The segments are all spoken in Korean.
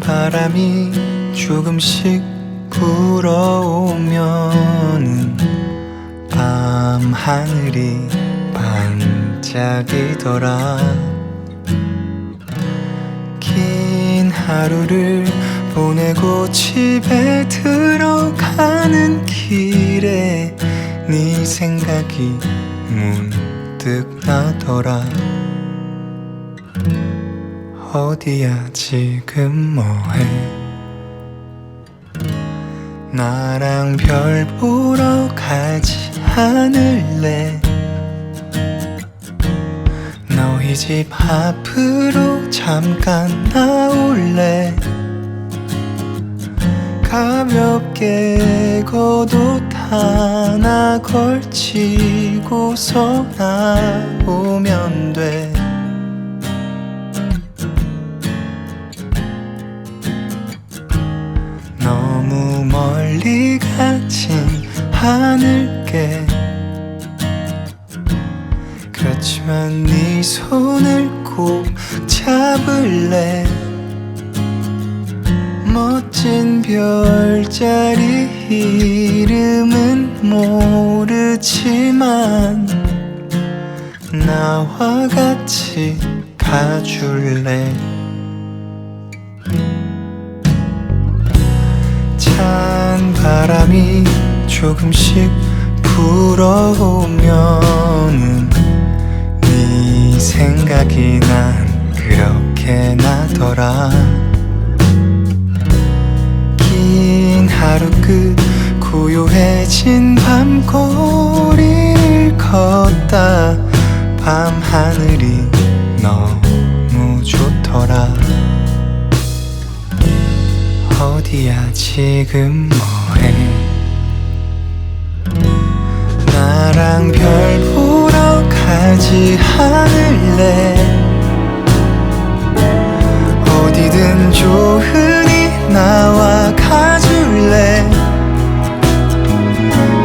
바람이 조금씩 불어오면은 밤 하늘이 반짝이더라. 긴 하루를 보내고 집에 들어가는 길에 네 생각이 문득 나더라 어디야 지금 뭐해? 나랑 별 보러 가지 않을래? 너희 집 앞으로 잠깐 나올래? 가볍게 겉옷 하나 걸치고서 나오면 돼 너무 멀리 가진 않을게 그렇지만 네 손을 꼭 잡을래? 멋진 별자리 이름은 모르지만 나와 같이 가줄래 바람이 조금씩 불어오면은 네 생각이 난 그렇게 나더라. 긴 하루 끝 고요해진 밤거리를 걷다 밤 하늘이 너무 좋더라 어디야 지금 뭐해? 나랑 별 보러 가지 않을래? 어디든 좋 은, 이 나와 가줄래?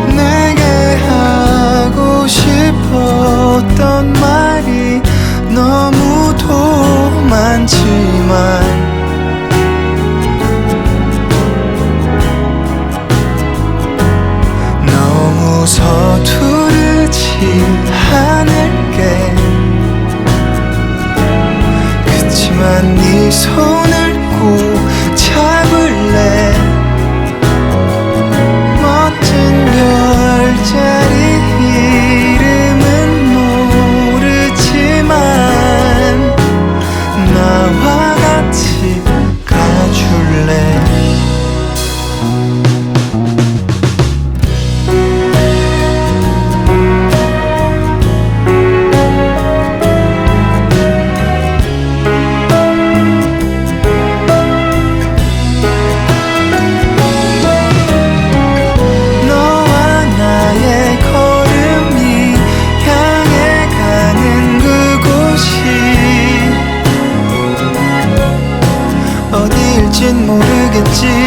내게 하고 싶었던 말이 너무도 많지만 손을 꼭 있지